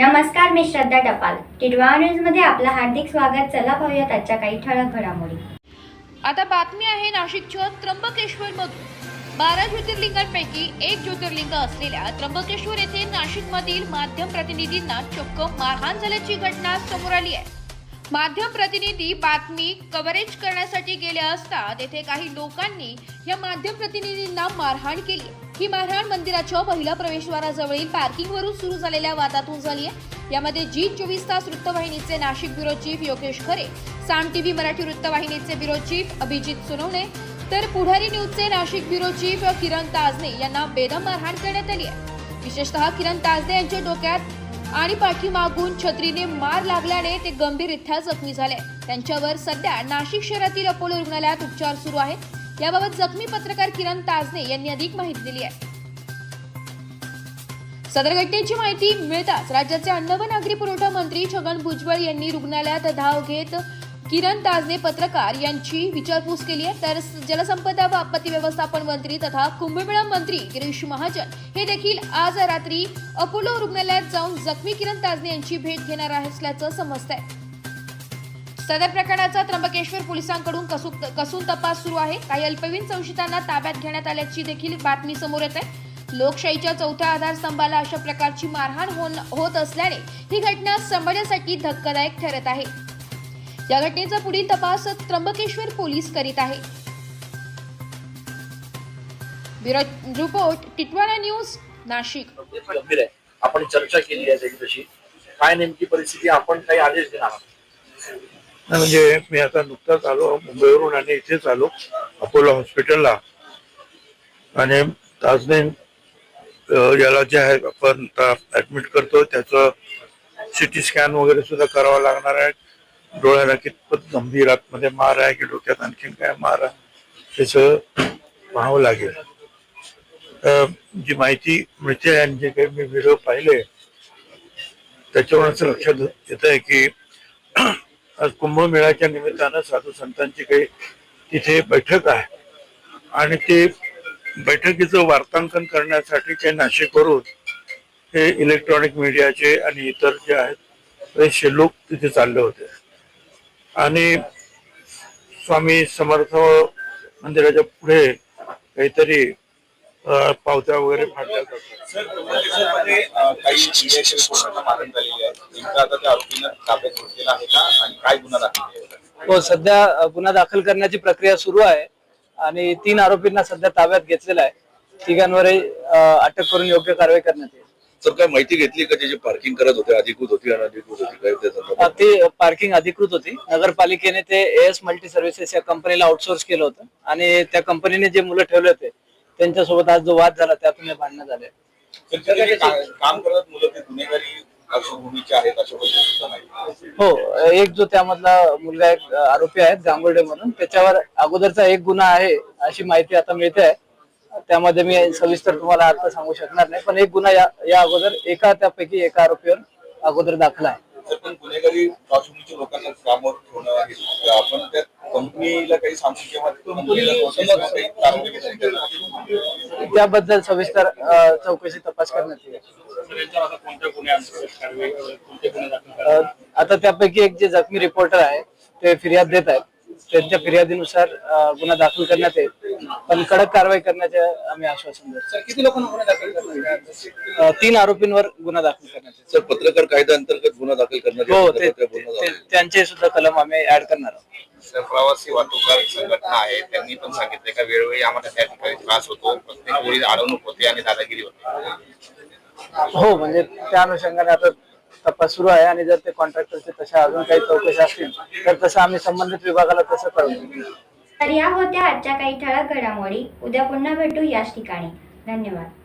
नमस्कार मी श्रद्धा टपाल. टिडवा न्यूजमध्ये आपलं हार्दिक स्वागत. चला पाहूयात आजच्या काही ठळक घडामोडी. आता बातमी आहे नाशिकच्या त्र्यंबकेश्वर मधून. बारा ज्योतिर्लिंगांपैकी एक ज्योतिर्लिंग असलेल्या त्र्यंबकेश्वर येथे नाशिकमधील माध्यम प्रतिनिधींना चक्क मारहाण झाल्याची घटना समोर आली आहे. माध्यम प्रतिनिधी बातमी कव्हरेज करण्यासाठी गेले असता तेथे काही लोकांनी या माध्यम प्रतिनिधींना मारहाण केली ही मारहाण मंदिराच्या पहिल्या प्रवेशद्वाराजवळील पार्किंगवरून सुरू झालेल्या वादातून झाली आहे. यामध्ये जी चोवीस तास वृत्तवाहिनीचे Nashik bureau chief Yogesh Khare Saam TV Marathi वृत्तवाहिनीचे ब्युरो चीफ अभिजित सोनवणे तर पुढारी न्यूजचे नाशिक ब्युरो चीफ किरण ताजने यांना बेदम मारहाण करण्यात आली आहे. विशेषतः किरण ताजने यांच्या डोक्यात आणि पाठीमागून छत्रीने मार लागल्याने ते गंभीररित्या जखमी झाले. त्यांच्यावर सध्या नाशिक शहरातील अपोलो रुग्णालयात उपचार सुरू आहेत. याबाबत जखमी पत्रकार किरण ताजने यांनी अधिक माहिती दिली आहे. सदर घटनेची माहिती मिळताच राज्याचे अन्न व नागरी पुरवठा मंत्री छगन भुजबळ यांनी रुग्णालयात धाव घेत किरण ताजने पत्रकार यांची विचारपूस केली आहे. तर जलसंपदा व आपत्ती व्यवस्थापन मंत्री तथा कुंभमेळा मंत्री गिरीश महाजन हे देखील आज रात्री अपोलो रुग्णालयात जाऊन जखमी किरण ताजने यांची भेट घेणार असल्याचं समजतंय. सदर प्रकरणाचा त्र्यंबकेश्वर पोलिसांकडून कसू- कसून तपास सुरू आहे. काही अल्पवयीन संशयितांना ताब्यात घेण्यात आल्याची देखील बातमी समोर येत आहे. लोकशाहीच्या चौथ्या आधारस्तंभाला अशा प्रकारची मारहाण होत असल्याने ही घटना समाजासाठी धक्कादायक ठरत आहे. या घटनेचा पुढील तपास त्र्यंबकेश्वर पोलीस करीत आहे. Bureau report Titwala news Nashik. आपण चर्चा केली आहे काय नेमकी परिस्थिती आपण काही आदेश देणार म्हणजे मी आता नुकताच आलो मुंबईवरून आणि इथेच आलो अपोलो हॉस्पिटलला. आणि ताजने याला जे आहे आपण ऍडमिट करतो त्याचं सिटी स्कॅन वगैरे सुद्धा करावं लागणार आहे. डोळ्याला कितपत गंभीर आतमध्ये मार आहे की डोक्यात आणखीन काय मार आहे त्याचं पाहावं लागेल. जी माहिती मिळते आणि जे काही मी व्हिडिओ पाहिले त्याच्यावर असं लक्षात येत आहे की आज कुंभमेळ्याच्या निमित्तानं साधू संतांची काही तिथे बैठक आहे. आणि ते बैठकीचं वार्तांकन करण्यासाठी ते नाशिकवरून हे इलेक्ट्रॉनिक मीडियाचे आणि इतर जे आहेत बरेचसे लोक तिथे चालले होते. आणि स्वामी समर्थ मंदिराच्या पुढे काहीतरी पावत्या वगैरे फाडल्या जातात ताब्यात घेतलेला आहे का आणि काय गुन्हा दाखल केला हो सध्या गुन्हा दाखल करण्याची प्रक्रिया सुरू आहे आणि तीन आरोपींना सध्या ताब्यात घेतलेला आहे. तिघांवरही अटक करून योग्य कारवाई करण्यात येईल. सर काय माहिती घेतली का त्याची पार्किंग करत होते अधिकृत होती अनधिकृत होती काय त्या अ, संदर्भात? ती पार्किंग अधिकृत होती. नगरपालिकेने ते एस मल्टी सर्व्हिसेस या कंपनीला आउटसोर्स केलं होतं आणि त्या कंपनीने जे मुलं ठेवले होते त्यांच्यासोबत आज जो वाद झाला त्यातून हे भांडणं झाले. जे का- काम करत मुलं ते गुन्हेगारी पार्श्वभूमीचे आहेत अशा हो एक जो त्यामधला मुलगा एक आरोपी आहे गांगुर्डे म्हणून त्याच्यावर अगोदरचा एक गुन्हा आहे अशी माहिती आता मिळते आहे. त्यामध्ये मी सविस्तर तुम्हाला आता सांगू शकणार नाही पण एक गुन्हा या या अगोदर एका त्यापैकी एका आरोपीवर अगोदर दाखला आहे. सर पण गुन्हेगारी पार्श्वभूमीच्या लोकांना कामावर ठेवणं हे आपण त्या कंपनीला काही सांगू किंवा कंपनीला notice किंवा काही कारवाई केली नाही. त्याबद्दल सविस्तर अ, चौकशी तपास करण्यात येईल. अ, आता त्यापैकी एक जे जखमी रिपोर्टर आहे ते फिर्याद देत आहेत. त्यांच्या फिर्यादीनुसार अ, गुन्हा दाखल करण्यात येईल. पण कडक कारवाई करण्याचे आम्ही आश्वासन देतो किती लोकांना गुन्हा दाखल करण्यात अ, तीन आरोपींवर गुन्हा दाखल करण्यात येईल. सर पत्रकार कायदा अंतर्गत गुन्हा दाखल करण्यात हो. ते गुन्हा. त्यांचे सुद्धा कलम आम्ही ऍड करणार आहोत. सर प्रवासी वाहतूकदार संघटना आहे. त्यांनी पण सांगितले का वेळोवेळी आम्हाला त्या ठिकाणी त्रास होतो. प्रत्येक वेळी अडवणूक होते आणि दादागिरी होते. हो म्हणजे त्या अनुषंगाने आता तपास सुरू आहे आणि जर ते कॉन्ट्रॅक्टरचे तशा अजून काही चौकशी असतील तर तसं आम्ही संबंधित विभागाला तसं कळवू. तर या होत्या आजच्या काही ठळक घडामोडी. उद्या पुन्हा भेटू याच ठिकाणी. धन्यवाद.